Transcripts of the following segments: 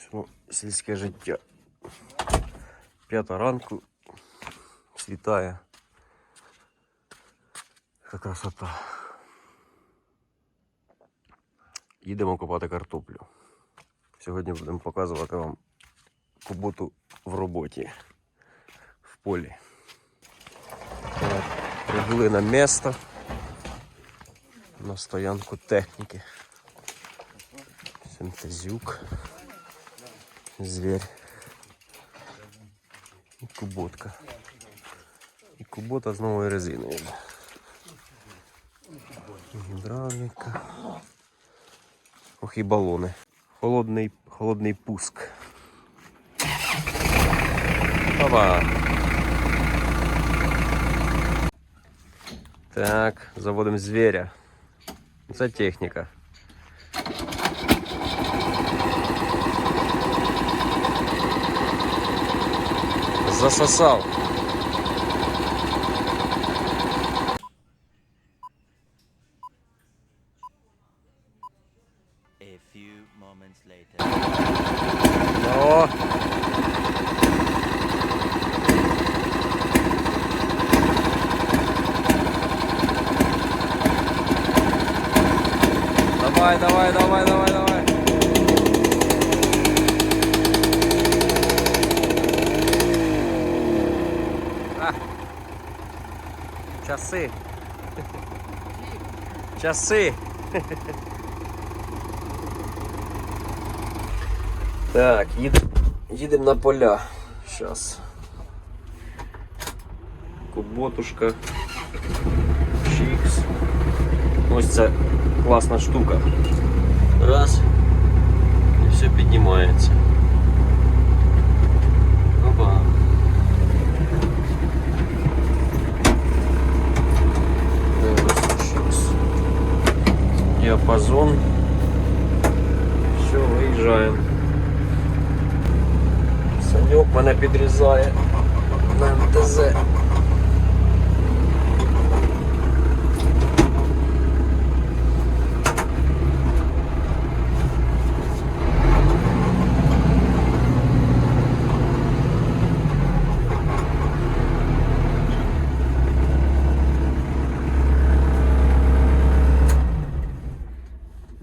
Село сільське життя. П'ята ранку світає. Яка красота. Їдемо копати картоплю. Сьогодні будемо показувати вам куботу в роботі в полі. Прибули на місто на стоянку техніки. Синтезюк. Зверь. І куботка. І кубота з новою резиною. Гідравліка. Ох і балони. Холодний, холодний пуск. Опа. Так, заводимо зверя. Це техніка. Засосав. A few moments later. О! Часи. Так, їдемо їдем на поля. Зараз. Куботушка. Чікс. Ось це класна штука. Раз. І все піднімається. Діапазон. Все, виїжджаємо. Санек мене підрізає на МТЗ.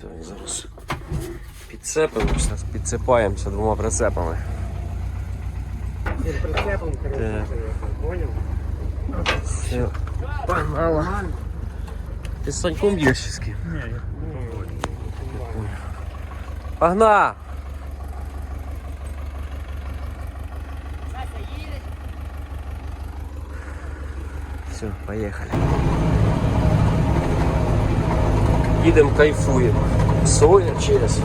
Так, зараз підцепимося, підцепаємося двома прицепами. Прицепом Так. понял? Все, погнала. Ти з Саньком б'єш чи з ким? Ні, я Погнал! Все, поехали. Їдемо, кайфуємо. Соя через.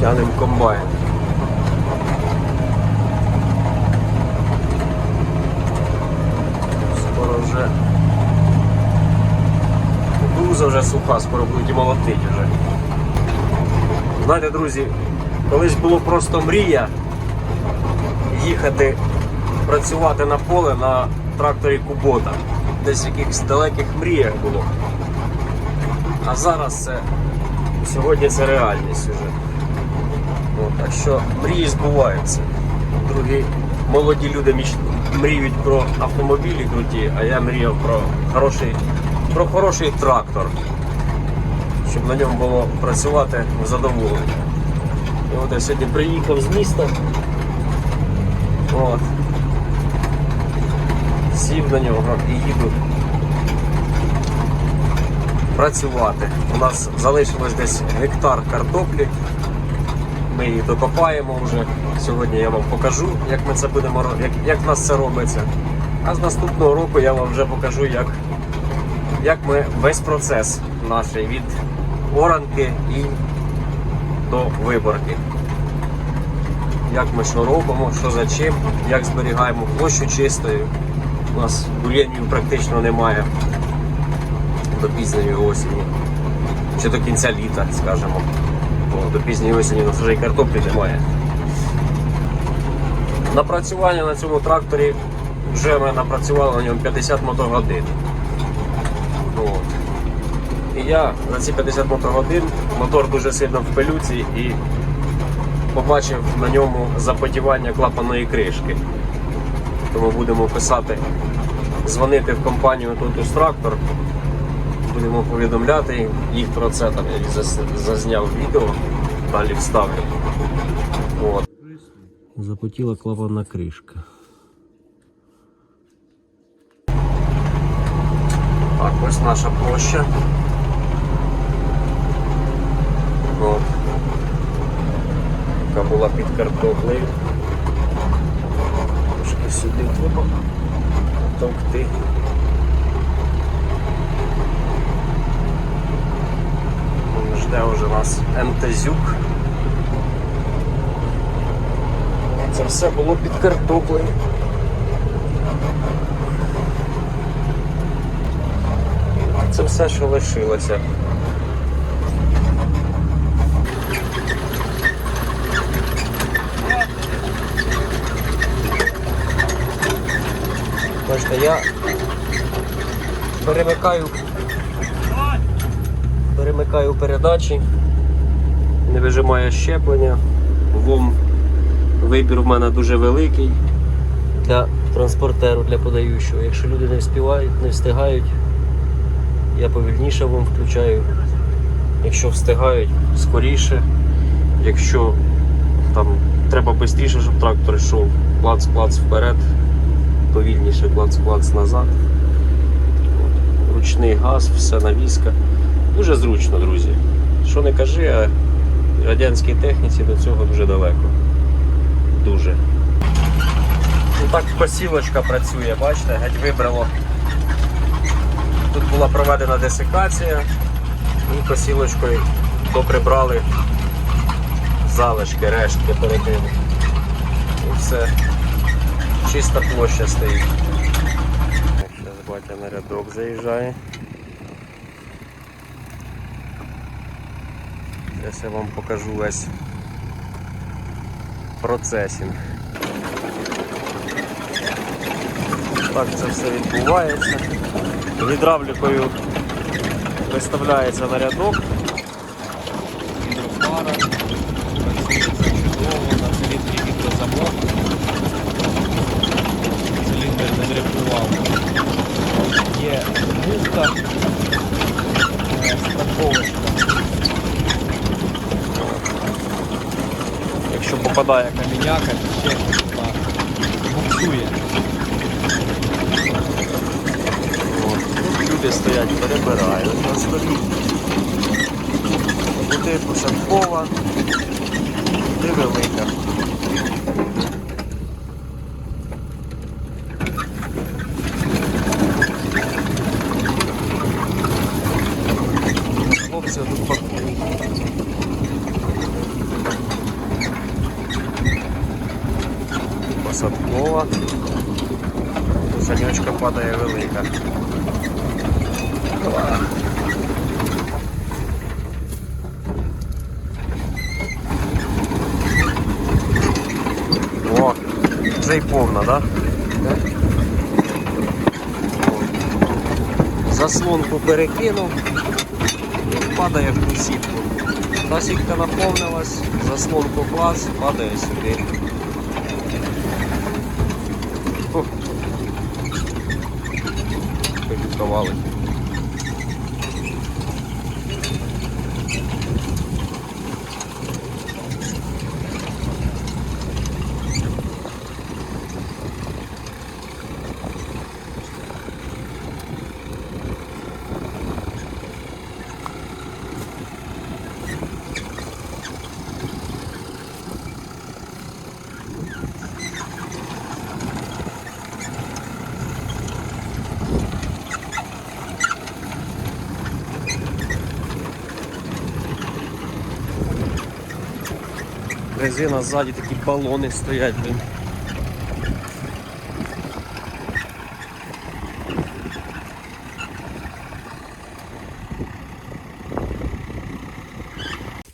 Тянем комбайн. Скоро вже. Кукуруза вже суха, скоро будуть і молотить вже. Знаєте, друзі, колись було просто мрія їхати працювати на поле на тракторі Кубота. Десь в якихось далеких мріях було. А зараз це сьогодні це реальність вже. Так що мрії збуваються. Другі молоді люди мріють про автомобілі круті, а я мріяв про хороший, про хороший трактор, щоб на ньому було працювати задоволення. І от я сьогодні приїхав з міста. От. Сів на нього і їду працювати. У нас залишилось десь гектар картоплі. Ми її докопаємо вже. Сьогодні я вам покажу, як ми це будемо як, як в нас це робиться. А з наступного року я вам вже покажу, як, як ми весь процес наш від оранки і до виборки. Як ми що робимо, що за чим, як зберігаємо площу чистою. У нас бур'янів практично немає до пізньої осені. Чи до кінця літа, скажімо. До пізньої осені у нас вже і картоплі немає. Напрацювання на цьому тракторі вже ми напрацювали на ньому 50 мотогодин. От. І я за ці 50 мотогодин мотор дуже сильно в пилюці і побачив на ньому запотівання клапаної кришки. Тому будемо писати, дзвонити в компанію Totus Tractor. Будемо повідомляти їх про це. Там я зазняв відео, далі вставлю. От. Запотіла клапанна кришка. Так, ось наша площа. От. Яка була під картоплею. Трошки сюди треба товкти. Жде вже нас МТЗюк. Це все було під картоплею. Це все, що лишилося. Бачите, я перемикаю, перемикаю передачі, не вижимаю щеплення. Вом вибір в мене дуже великий для транспортеру, для подаючого. Якщо люди не встигають, не встигають, я повільніше вам включаю. Якщо встигають, скоріше. Якщо там треба швидше, щоб трактор йшов плац-плац вперед, повільніше плац-плац назад. Ручний газ, все навіска. Дуже зручно, друзі. Що не кажи, а радянській техніці до цього дуже далеко. Дуже. Ну так косілочка працює, бачите, геть вибрало. Тут була проведена десикація і косілочкою поприбрали залишки, рештки перекинули. І все. Чиста площа стоїть. Зараз батя на рядок заїжджає. Зараз я вам покажу весь процесінг. Так це все відбувається. Гідравлікою виставляється на рядок. Гідрофара. Працюється чудово, на циліндрі гідрозамок. Циліндр не дрейфував. Є муфта, е, страховочка. Якщо попадає каміняка, то ще буксує. Тут люди стоять, перебирають столі. Туди посадкова, туди велика. Хлопці тут пакують. Посадкова. Санечка падає велика. О, вже й повна, так? Да? Заслонку перекинув падає в ту сітку. Та сітка наповнилась, заслонку клас, падає сюди. Полюкували. Резина ззаді такі балони стоять, блин.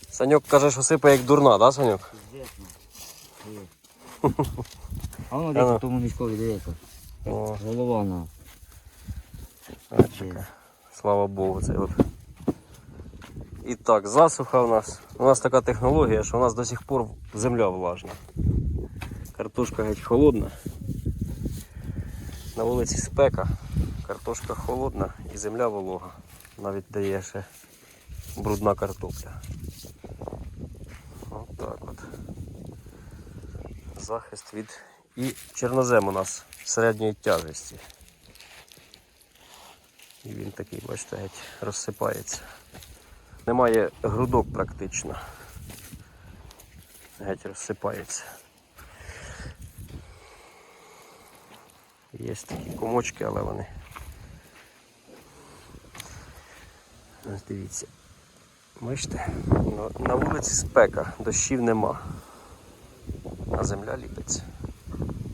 Саньок каже, що сипає як дурна, да, Саньок? А воно Ано. десь в тому мішкові, дивіться. О, Голова на. бачите. Слава Богу, це от І так, засуха у нас. У нас така технологія, що у нас до сих пор земля влажна. Картошка геть холодна. На вулиці спека, картошка холодна і земля волога. Навіть дає ще брудна картопля. От так от. Захист від. І чорнозем у нас середньої тяжесті. І він такий, бачите, геть розсипається. Немає грудок практично. Геть розсипається. Є такі комочки, але вони. Ось дивіться. Бачите, на, на вулиці спека, дощів нема. А земля ліпиться.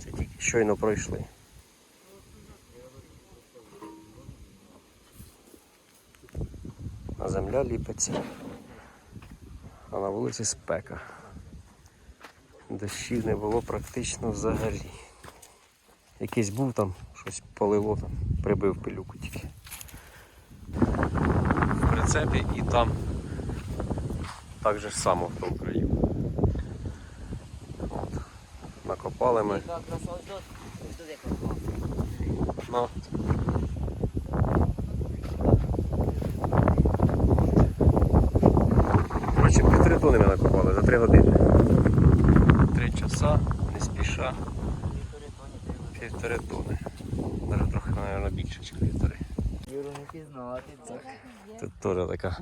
Це тільки щойно пройшли. Земля ліпиться. А на вулиці спека. Дощів не було практично взагалі. Якийсь був там, щось полило там, прибив пилюку тільки. В прицепі і там так же само в тому краю. От. Накопали ми. Яка краса ось тут. Ось тут яка краса. Ну. Тони ми накопали за три години. Три часа, не спіша, півтори тони. Навіть трохи, мабуть, більше, ніж півтори. Юру не пізнати. Так. Тут теж така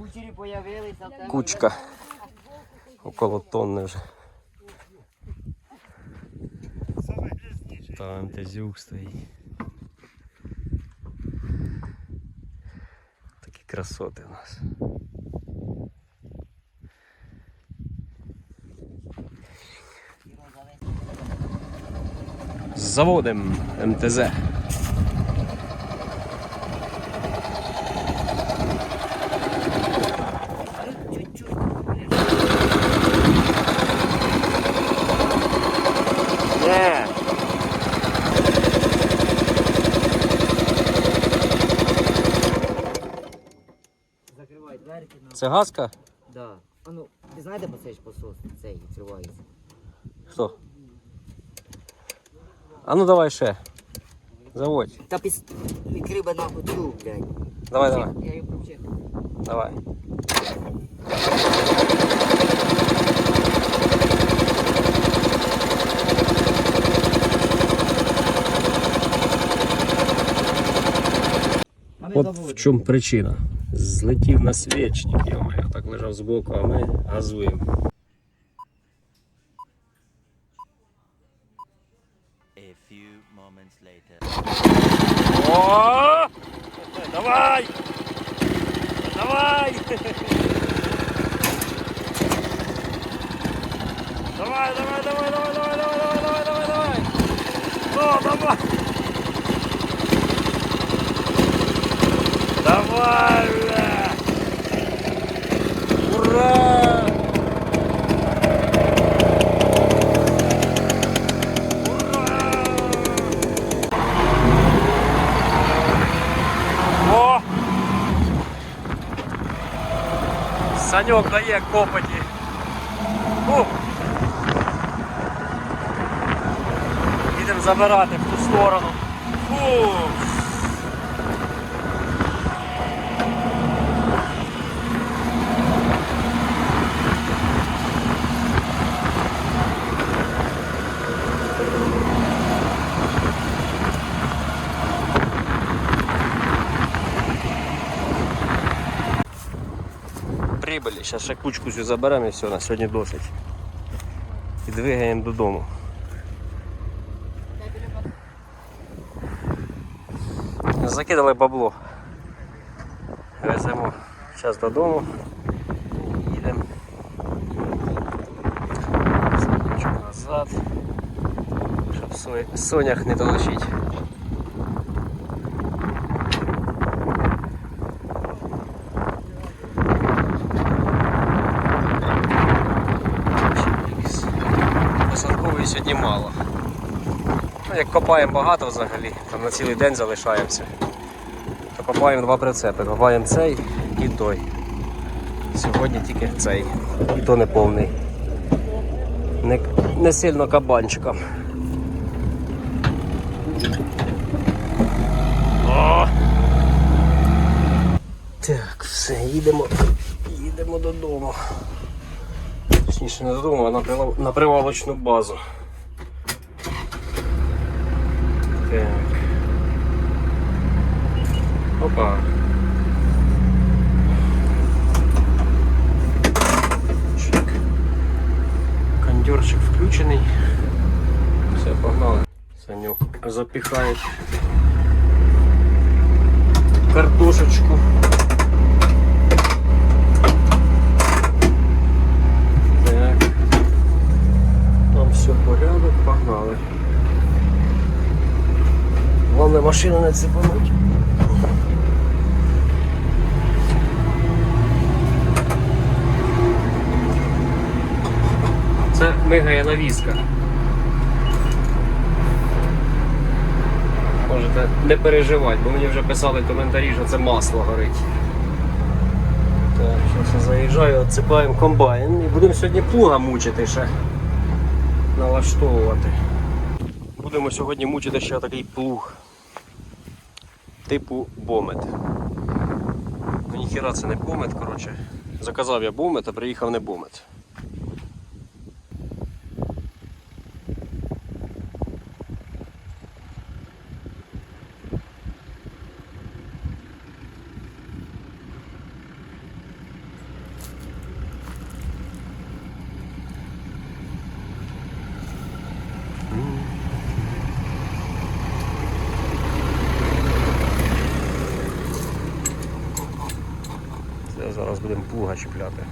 кучка. Около тонни вже. Там тезюк стоїть. Такі красоти у нас. МТЗ. Закривай дверки. на. Це газка? Да. А ну, ви знаєте, бо цей ж посос цей відкривається. Хто? А ну давай ще. Заводь. Та піс... Відкрий би нахуй цю, блядь. Давай, давай, Я її включив. давай. А ми От заводимо. в чому причина. Злетів на свічник, йомаю, так лежав збоку, а ми газуємо. О! Давай! Давай! Давай, давай, давай, давай, давай, давай, давай, давай, давай, давай! О, давай! Давай, бля! Ура! О! Санек дає копоті. Їдемо забирати в ту сторону. Зараз ще кучку цю заберемо і все, на сьогодні досить. І двигаємо додому. Закидали бабло. Веземо зараз додому. Їдемо. Санечку назад. Щоб сонях не толочить. Посадкової сьогодні мало. Ну, як копаємо багато взагалі, там на цілий день залишаємося, то копаємо два прицепи. Копаємо цей і той. Сьогодні тільки цей. І то не повний. Не, не сильно кабанчиком. Так, все, їдемо. Їдемо додому. Точніше не додому, а на, прилав- на привалочну базу. Так. Опа. Чик. Кондерчик включений. Все, погнали. Санюк запіхають картошечку. Так. Там все порядок, погнали. Главное машину не цепануть. Це мигає навіска. Можете не переживати, бо мені вже писали коментарі, що це масло горить. Так, зараз заїжджаю, відсипаємо комбайн і будемо сьогодні плуга мучити ще. Налаштовувати. Будемо сьогодні мучити ще такий плуг. Типу бомет. Ніхіра це не бомет, коротше. Заказав я бомет, а приїхав не бомет. Це зараз будемо плуга чіпляти.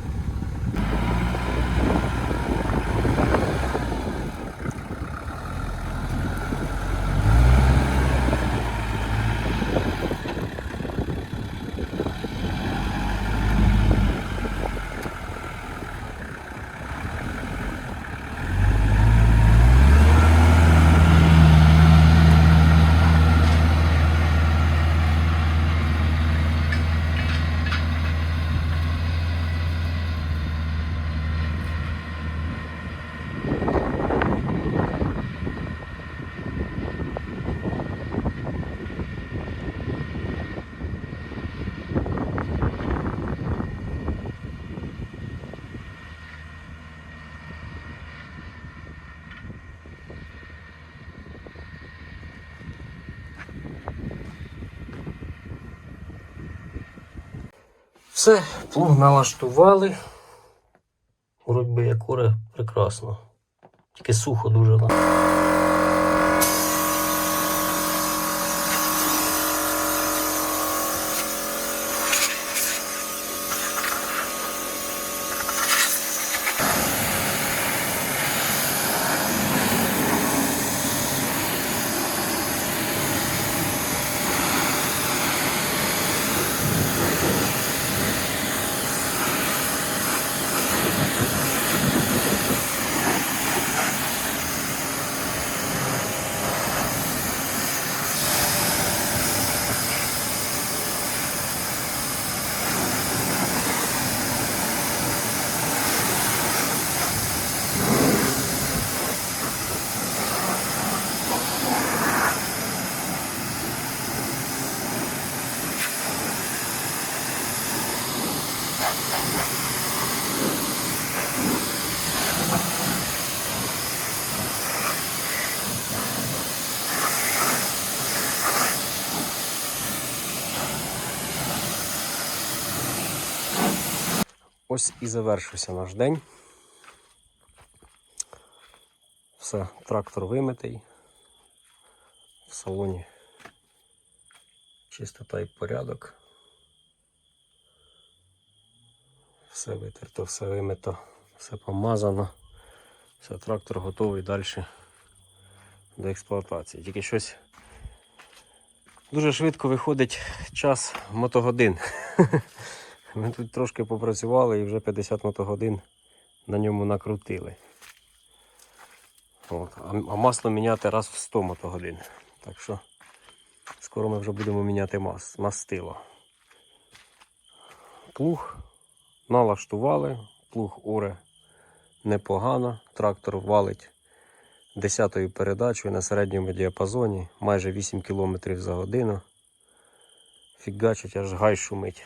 Все, плуг налаштували. Вроді би як прекрасно. Тільки сухо дуже. Ось і завершився наш день. Все, трактор вимитий. В салоні чистота і порядок. Все витерто, все вимито, все помазано. Все, трактор готовий далі до експлуатації. Тільки щось дуже швидко виходить час мотогодин. Ми тут трошки попрацювали і вже 50 мотогодин на ньому накрутили. От. А, масло міняти раз в 100 мотогодин. Так що скоро ми вже будемо міняти мас, мастило. Плуг налаштували, плуг оре непогано, трактор валить десятою передачею на середньому діапазоні, майже 8 км за годину. Фігачить, аж гай шумить.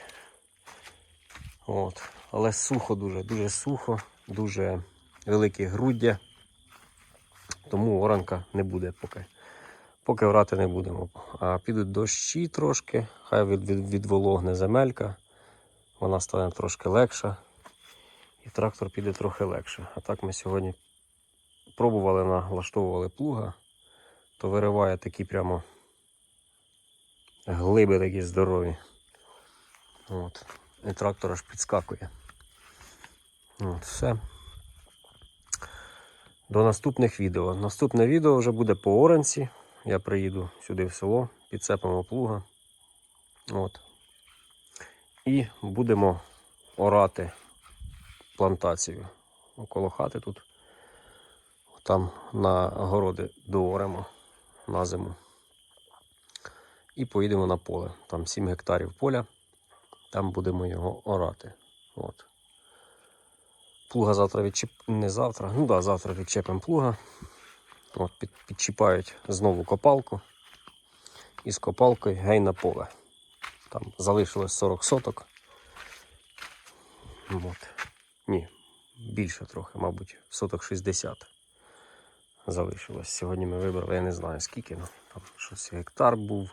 От. Але сухо дуже, дуже сухо, дуже великі груддя. Тому оранка не буде поки. Поки орати не будемо. А підуть дощі трошки, хай від, від, відвологне земелька. Вона стане трошки легша. І трактор піде трохи легше. А так ми сьогодні пробували налаштовували плуга, то вириває такі прямо глиби такі здорові. От. І трактор аж підскакує. От, все. До наступних відео. Наступне відео вже буде по оранці. Я приїду сюди в село, підцепимо плуга. От. І будемо орати плантацію. Около хати тут. Там на городи дооремо на зиму. І поїдемо на поле. Там 7 гектарів поля. Там будемо його орати. От. Плуга завтра відчіп... Не завтра. Ну да, завтра відчепимо плуга. От, під... Підчіпають знову копалку. І з копалкою гей на поле. Там залишилось 40 соток. От. Ні, більше трохи, мабуть, соток 60 залишилось. Сьогодні ми вибрали, я не знаю скільки, ну там щось гектар був,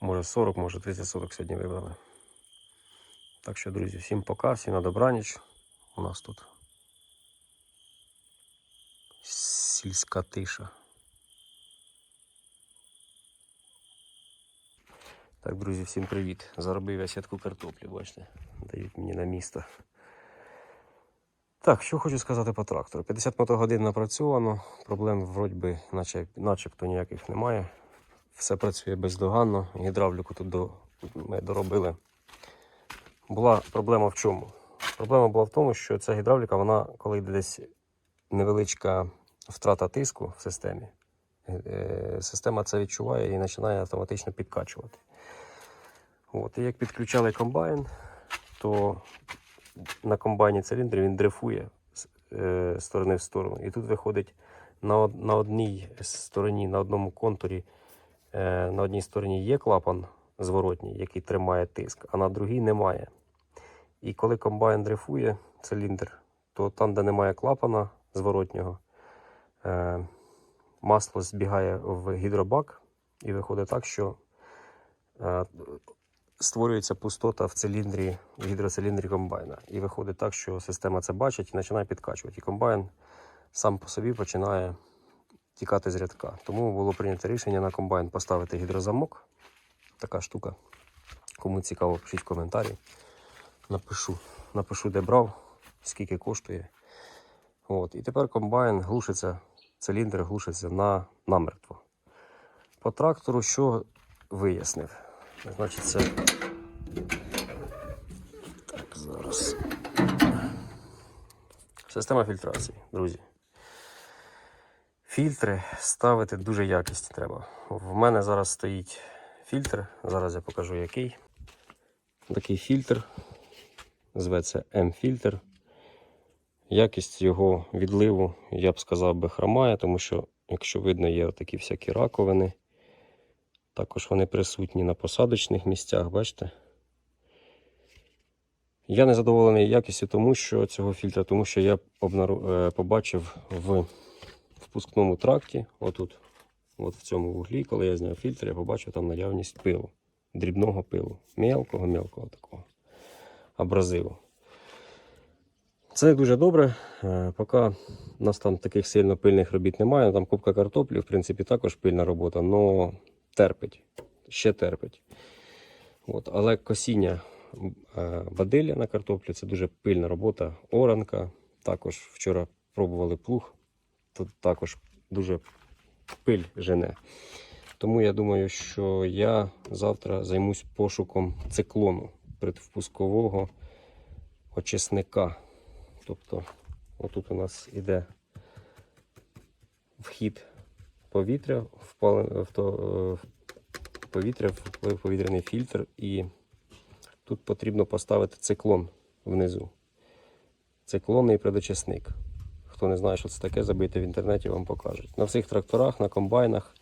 може 40, може 30 соток сьогодні вибрали. Так що, друзі, всім пока, всім на добраніч. У нас тут сільська тиша. Так, друзі, всім привіт. Заробив я сітку картоплі, бачите, дають мені на місто. Так, що хочу сказати по трактору. 50 мотогодин напрацьовано, проблем вроді би наче, начебто ніяких немає. Все працює бездоганно, гідравліку тут до, ми доробили. Була проблема в чому? Проблема була в тому, що ця гідравліка, вона, коли йде десь невеличка втрата тиску в системі, е, система це відчуває і починає автоматично підкачувати. От, і як підключали комбайн, то на комбайні циліндр він дрейфує з е, сторони в сторону. І тут виходить на, на одній стороні, на одному контурі, е, на одній стороні є клапан зворотній, який тримає тиск, а на другій немає. І коли комбайн дрейфує циліндр, то там, де немає клапана зворотнього, е, масло збігає в гідробак і виходить так, що е, створюється пустота в циліндрі, в гідроциліндрі комбайна. І виходить так, що система це бачить і починає підкачувати. І комбайн сам по собі починає тікати з рядка. Тому було прийнято рішення на комбайн поставити гідрозамок. Така штука. Кому цікаво, пишіть коментарі. Напишу, напишу, де брав, скільки коштує. От. І тепер комбайн глушиться, циліндр глушиться на, намертво. По трактору що вияснив? Це. Так, зараз. Система фільтрації, друзі. Фільтри ставити дуже якісні треба. В мене зараз стоїть фільтр. Зараз я покажу який. Такий фільтр. Зветься М-фільтр. Якість його відливу, я б сказав, би хромає, тому що, якщо видно, є такі всякі раковини. Також вони присутні на посадочних місцях, бачите? Я не задоволений якістю тому, що цього фільтра, тому що я е, побачив в впускному тракті, отут, от в цьому вуглі, коли я зняв фільтр, я побачив там наявність пилу, дрібного пилу, мелкого, мелкого такого абразиву. Це дуже добре. Е, Поки нас там таких сильно пильних робіт немає. Там купка картоплі, в принципі, також пильна робота, але терпить, ще терпить. От. Але косіння е, бадилля на картоплі це дуже пильна робота. Оранка. Також вчора пробували плуг. Тут також дуже пиль жене. Тому я думаю, що я завтра займусь пошуком циклону предвпускового очисника. Тобто, отут у нас іде вхід повітря, в повітря, в повітряний фільтр, і тут потрібно поставити циклон внизу. циклонний предочисник. Хто не знає, що це таке, забийте в інтернеті, вам покажуть. На всіх тракторах, на комбайнах,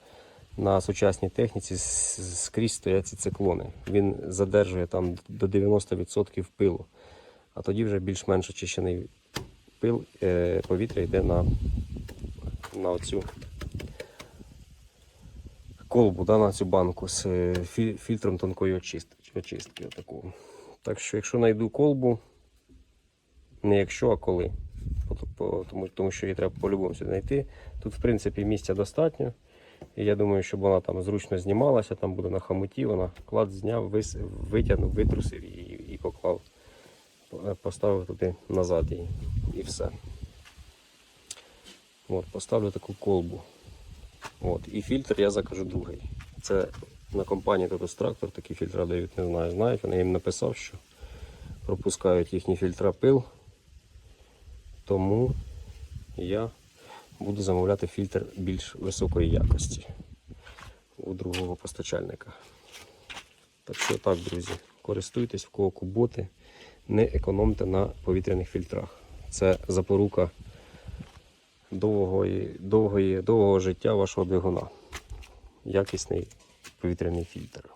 на сучасній техніці скрізь стоять ці циклони. Він задержує там до 90% пилу. А тоді вже більш-менш очищений пил, е, повітря йде на, на оцю колбу, да, на цю банку з е, фільтром тонкої очистки. очистки отакого. Так що, якщо знайду колбу, не якщо, а коли. Тому, тому що її треба по-любому сюди знайти. Тут, в принципі, місця достатньо. І я думаю, щоб вона там зручно знімалася, там буде на хамуті, вона клад зняв, вис, витягнув, витрусив і, і поклав. Поставив туди назад її. І все. От, поставлю таку колбу. От. І фільтр я закажу другий. Це на компанії Tractor такі фільтра дають, не знаю, знають. Вони їм написав, що пропускають їхні фільтра пил. Тому я буду замовляти фільтр більш високої якості у другого постачальника. Так що так, друзі, користуйтесь в кого куботи, не економте на повітряних фільтрах. Це запорука довгої, довгої, довгого життя вашого двигуна. Якісний повітряний фільтр.